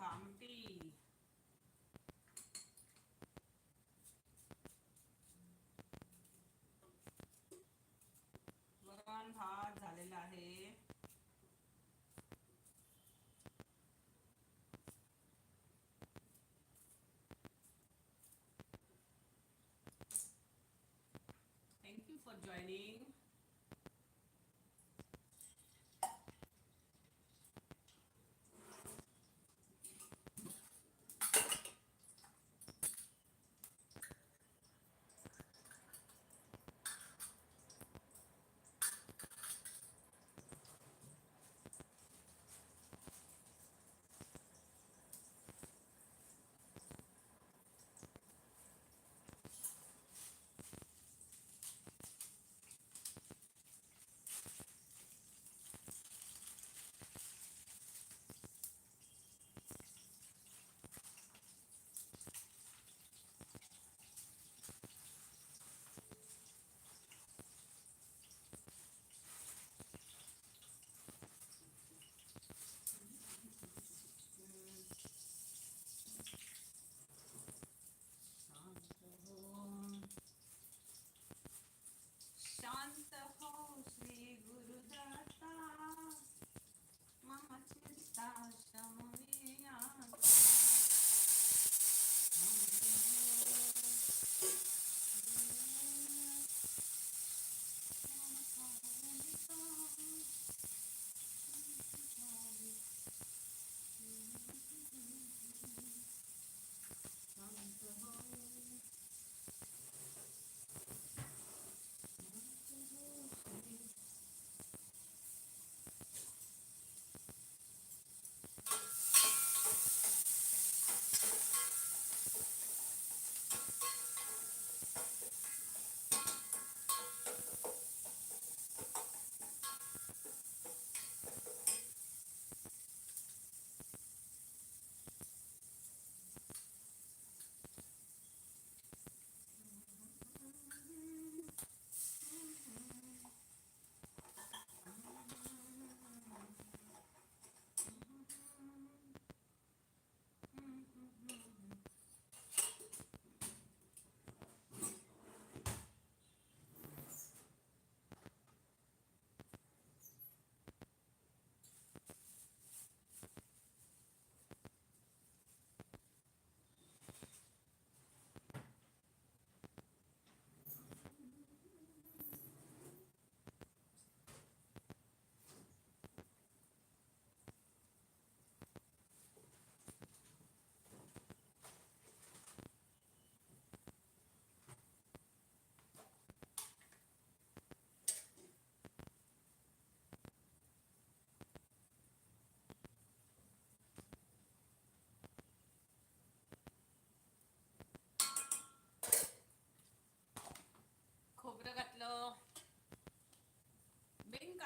ಹಂಪಿ वरण भात झालेला आहे थँक्यू फॉर जॉईनिंग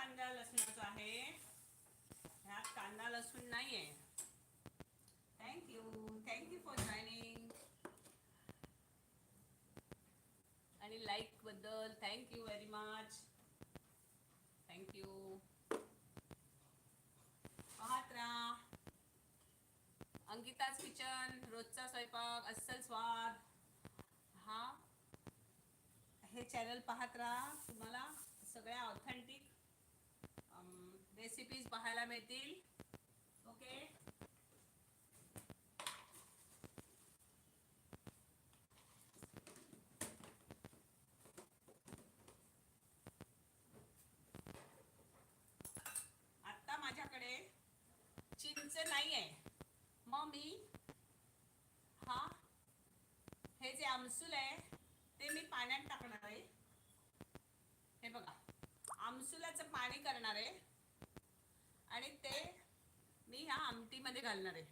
कांदा लसणाचं आहे. ह्यात कांदा लसूण नाहीये. थँक्यू थँक्यू फॉर जॉईनिंग आणि लाईकबद्दल thank you very much thank you पाहत राहा. अंकिताच किचन रोजचा स्वयंपाक अस्सल स्वाद. हा. हे चॅनल पाहत राहा. तुम्हाला सगळ्या ऑथेंटिक रेसिपीज पाहायला मिळतील ओके आत्ता माझ्याकडे चिंच नाही आहे मग मी हा हे जे आमसूल आहे ते मी पाण्यात टाकणार आहे. हे बघा. आमसुलाचं पाणी करणार आहे आणि ते मी ह्या आमटीमध्ये घालणार आहे.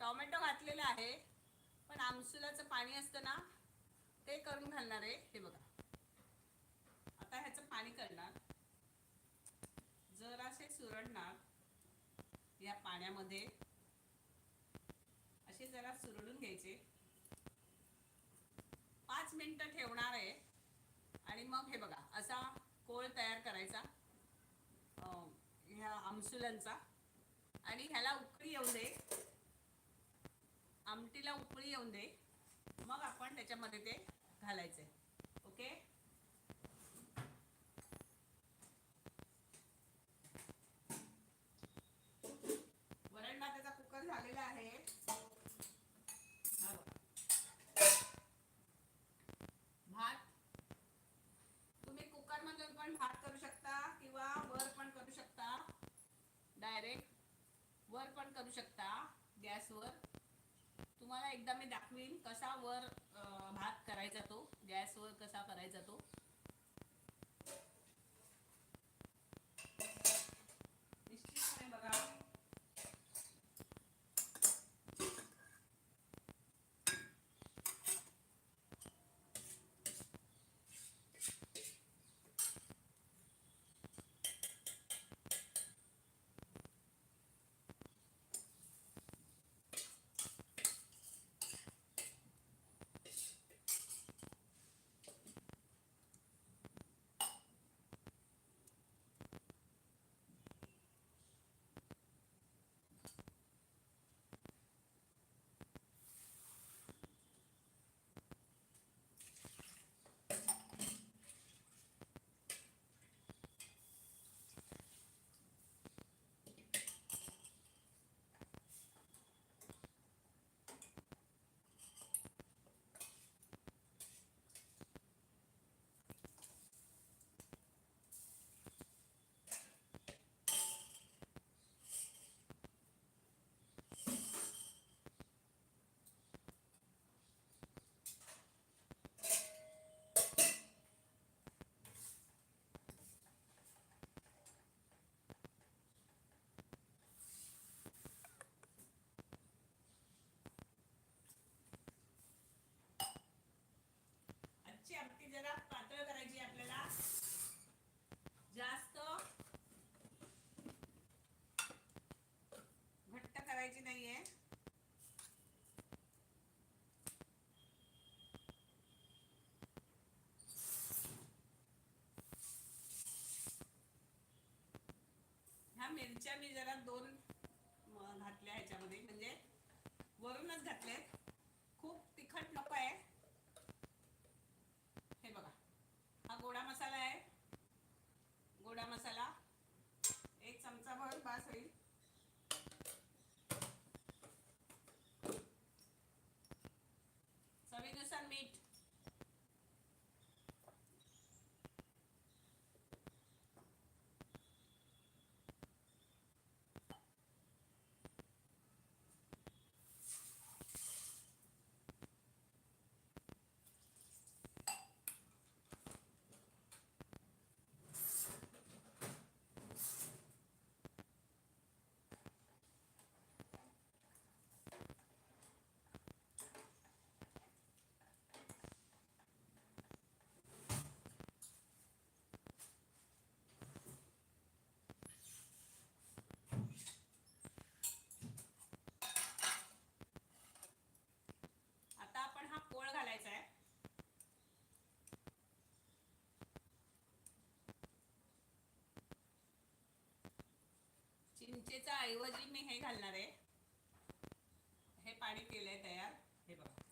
टोमॅटो घातलेलं आहे पण आमसुलाचं पाणी असतं ना ते करून घालणार आहे. हे बघा. आता ह्याचं पाणी करणार. जरासे सुरडणार या पाण्यामध्ये. असे जरा सुरडून घ्यायचे. पाच मिनटं ठेवणार आहे. आणि मग हे बघा असा कोळ तयार करायचा ह्या आमसुलांचा. आणि ह्याला उकळी येऊ दे. आमटीला उकळी येऊन दे. मग आपण त्याच्यामध्ये ते घालायचे. ओके वरण भाताचा कुकर झालेला आहे हा बघा. भात तुम्ही कुकर डायरेक्ट वर पण करू शकता गॅसवर तुम्हाला एकदा मी दाखवीन कसा वर भात करायचा तो गॅसवर कसा करायचा तो निश्चितपणे बघा आजची आमटी जरा पातळ करायची आहे आपल्याला जास्त घट्ट करायची नाहीये ह्या मिरच्या मी जरा दोन घातल्या ह्याच्यामध्ये. म्हणजे वरूनच घातल्या खूप तिखट नको आहे हे बघा हा गोडा मसाला आहे गोडा मसाला एक चमचा भर बास होईल चवीनुसार मीठ आता आपण हा पोळ घालायचा आहे चिंचेचा ऐवजी मी हे घालणार आहे. हे पाणी केलंय तयार. हे बघा.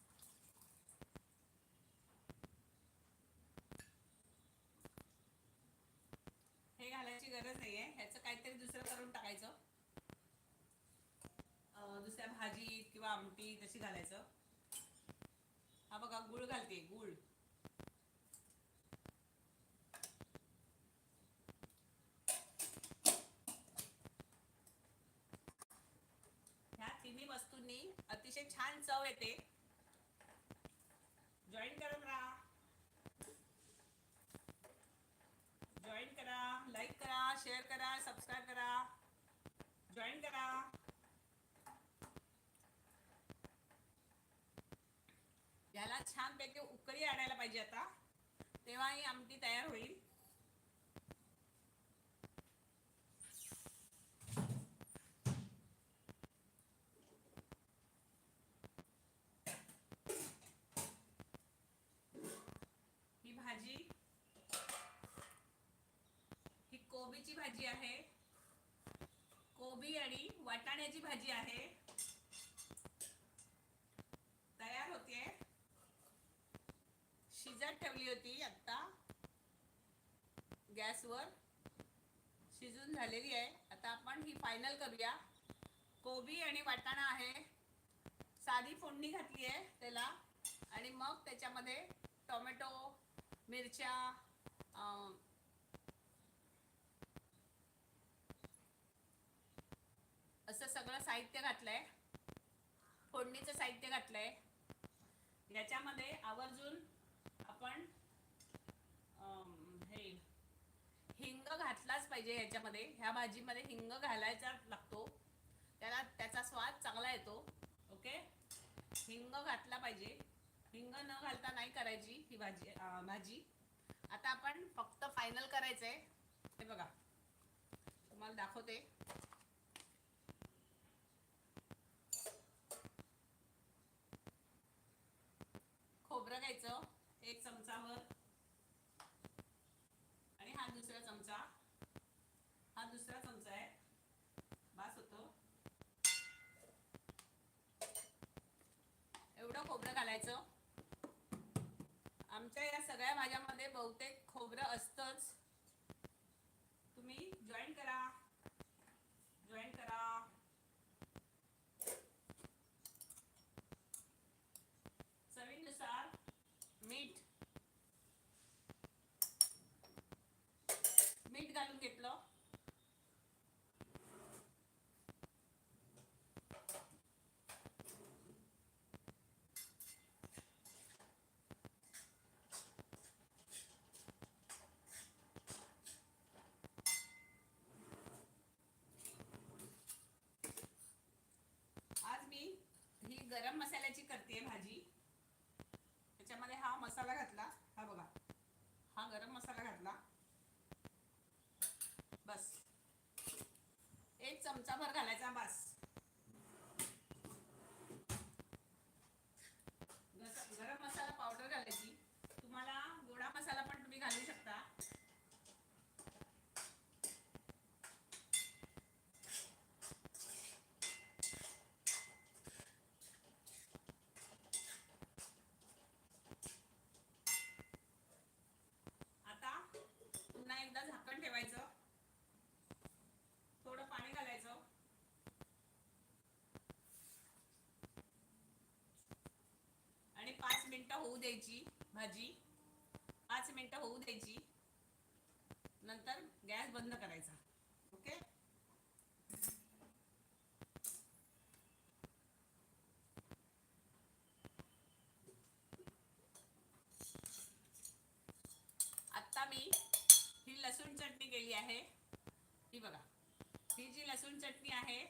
हे घालायची गरज नाहीये. ह्याचं काहीतरी दुसरं करून टाकायचं. दुसऱ्या भाजी किंवा आमटी तशी घालायचं. हा बघा गुळ घालते गुळ ह्या तिन्ही वस्तूंनी अतिशय येते. जॉईन करून राहा जॉईन करा लाईक करा शेअर करा सबस्क्राईब करा. जॉईन करा. याला छानपैकी उकळी आणायला पाहिजे आता. तेव्हा ही आमटी तयार होईल ही भाजी ही कोबीची भाजी आहे कोबी आणि वाटाण्याची भाजी आहे. तयार होते शिजत ठेवली होती आत्ता. गॅसवर शिजून झालेली आहे. आता आपण ही फायनल करूया. कोबी आणि वाटाणा आहे. साधी फोडणी घातली आहे त्याला. आणि मग त्याच्यामध्ये टोमॅटो मिरच्या सगळं साहित्य घातलंय. फोडणीचं साहित्य घातलंय. याच्यामध्ये आवर्जून आपण हे हिंग घातलाच पाहिजे ह्याच्यामध्ये ह्या भाजीमध्ये हिंग घालायचा लागतो. त्याला त्याचा स्वाद चांगला येतो. ओके? हिंग घातला पाहिजे. हिंग न घालता नाही करायची ही भाजी भाजी. आता आपण फक्त फायनल करायचंय. हे बघा. तुम्हाला दाखवते. बघायचं एक चमचावर आणि हा दुसरा चमचा हा दुसरा चमचा आहे बास होतो एवढं खोबरं घालायचं आमच्या या सगळ्या भाज्यामध्ये बहुतेक खोबरं असतंच तुम्ही जॉईन करा जॉईन करा चवीनुसार मीठ मीठ घालून घेतलं आज मी ही गरम मसाल्याची करते भाजी त्याच्यामध्ये हा मसाला घातला हा बघा हा गरम मसाला घातला बस एक चमचाभर घालायचा बस गस- गरम मसाला पावडर घालायची तुम्हाला गोडा मसाला पण तुम्ही घालू शकता आता पुन्हा एकदा झाकण ठेवायचं. थोडं पाणी घालायचं. आणि पाच मिनिटं होऊ द्यायची भाजी. पाच मिनिटं होऊ द्यायची. नंतर गॅस बंद करायचा ओके आत्ता मी ही लसूण चटणी केली आहे ही बघा ही जी लसूण चटणी आहे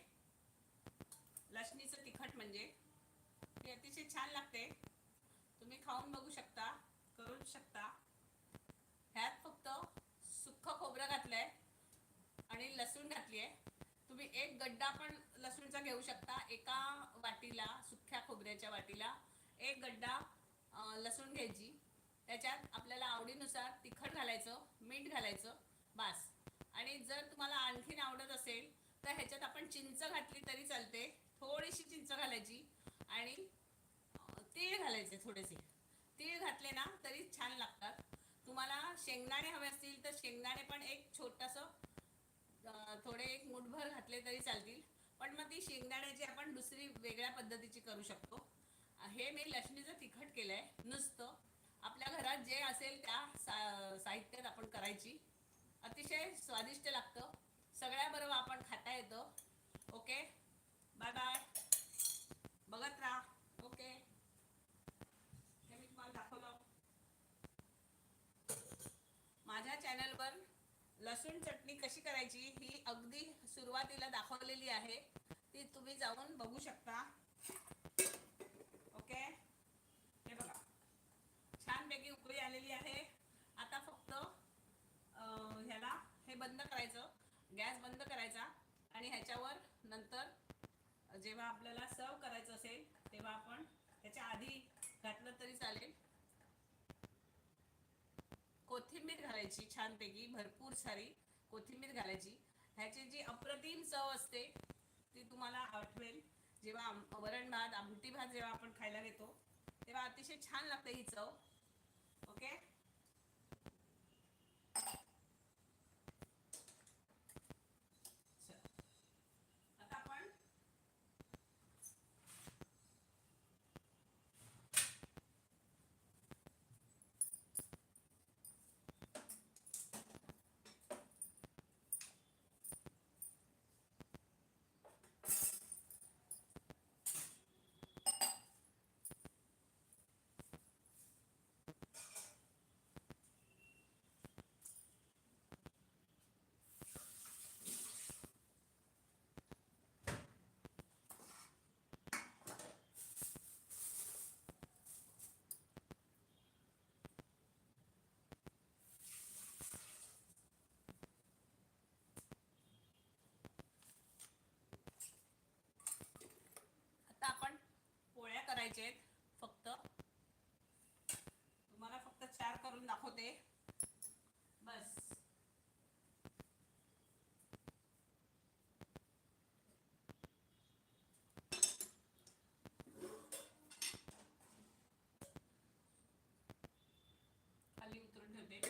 लसणीचं तिखट म्हणजे ही अतिशय छान लागते तुम्ही खाऊन बघू शकता करू शकता ह्यात फक्त सुक्क खोबरं घातलंय आणि लसूण आहे तुम्ही एक गड्डा पण लसूणचा घेऊ शकता एका वाटीला सुख्या खोबऱ्याच्या वाटीला एक गड्डा लसूण घ्यायची. त्याच्यात आपल्याला आवडीनुसार तिखट घालायचं मीठ घालायचं बास. आणि जर तुम्हाला आणखीन आवडत असेल तर ह्याच्यात आपण चिंच घातली तरी चालते. थोडीशी चिंच घालायची आणि तीळ घालायचे थोडेसे. तीळ घातले ना तरी छान लागतात. तुम्हाला शेंगदाणे हवे असतील तर शेंगदाणे पण एक छोटंसं थोडे एक मुठभर घातले तरी चालतील. पण मग ती शेंगदाण्याची आपण दुसरी वेगळ्या पद्धतीची करू शकतो. हे मी लसणीचं तिखट केलं आहे नुसतं. आपल्या घरात जे असेल त्या सा साहित्यात आपण करायची. अतिशय स्वादिष्ट लागतं. सगळ्याबरोबर आपण खाता येतं. ओके? Bye bye. बघत राहा. ओके? हे मी तुम्हाला दाखवलं. माझ्या चॅनलवर लसूण चटणी कशी करायची सुरुवातीला दाखवलेली आहे. ती तुम्ही जाऊन बघू शकता. ओके? हे बघा. छानपैकी उकळी आलेली आहे. आता फक्त ह्याला हे बंद करायचं. गॅस बंद करायचा. आणि ह्याच्यावर नंतर जेव्हा आपल्याला सर्व करायचं असेल तेव्हा आपण त्याच्या आधी घातलं तरी चालेल. कोथिंबीर घालायची छानपैकी. भरपूर सारी कोथिंबीर घालायची. ह्याची जी अप्रतिम चव असते ती तुम्हाला आठवेल. जेव्हा वरण भात आमटी भात जेव्हा आपण खायला घेतो तेव्हा अतिशय छान लागते ही चव. ओके चल. आता आपण करायचे आहेत फक्त तुम्हाला फक्त चार करून दाखवते बस खाली उतरून ठेवते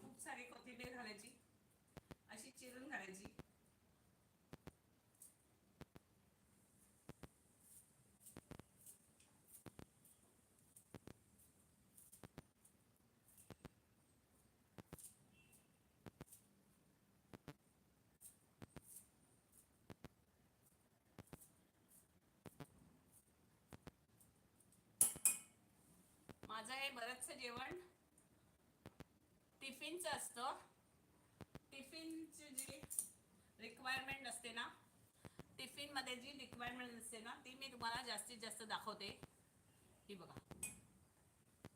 खूप सारी कोथिंबीर घालायची अशी चिरून घालायची माझं हे बरंचसं जेवण टिफिनचं असतं. टिफिनची जी रिक्वायरमेंट असते ना टिफिनमध्ये जी रिक्वायरमेंट असते ना ती मी तुम्हाला जास्तीत जास्त दाखवते. ही बघा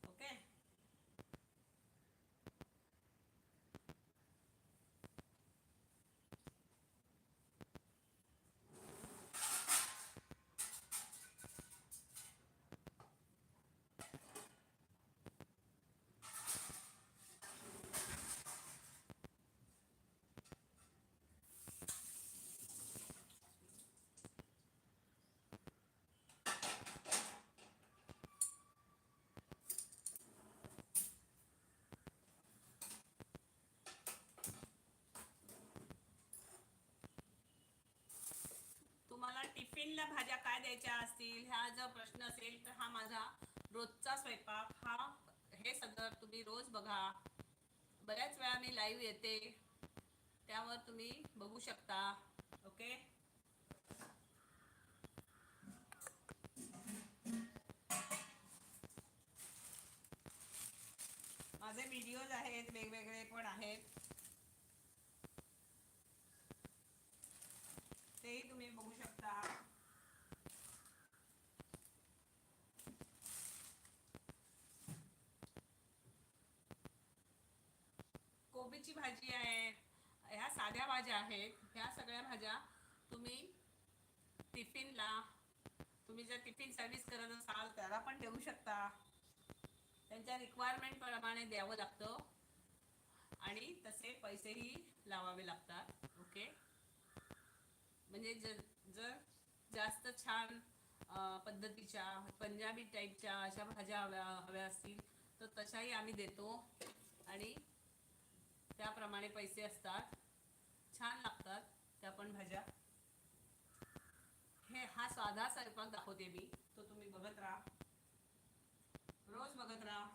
ओके तुम्हाला टिफिनला भाज्या काय द्यायच्या असतील ह्या जर प्रश्न असेल तर हा माझा रोजचा स्वयंपाक हा हे सगळं तुम्ही रोज बघा. बऱ्याच वेळा मी लाईव्ह येते त्यावर तुम्ही बघू शकता ओके माझे व्हिडिओज आहेत वेगवेगळे पण आहेत. तुम्ही बघू शकता. कोबीची भाजी आहे ह्या साध्या भाज्या आहेत. ह्या सगळ्या भाज्या तुम्ही टिफिनला तुम्ही जर टिफिन सर्व्हिस करत असाल त्याला पण देऊ शकता. त्यांच्या रिक्वायरमेंट प्रमाणे द्यावं लागतं. आणि तसे पैसेही लावावे लागतात. म्हणजे जर जर जास्त छान पद्धतीच्या पंजाबी टाईपच्या अशा भाज्या हव्या हव्या असतील तर तशाही आम्ही देतो. आणि त्याप्रमाणे पैसे असतात. छान लागतात त्या पण भाज्या. हे हा साधा स्वयंपाक दाखवते मी. तो तुम्ही बघत राहा. रोज बघत राहा.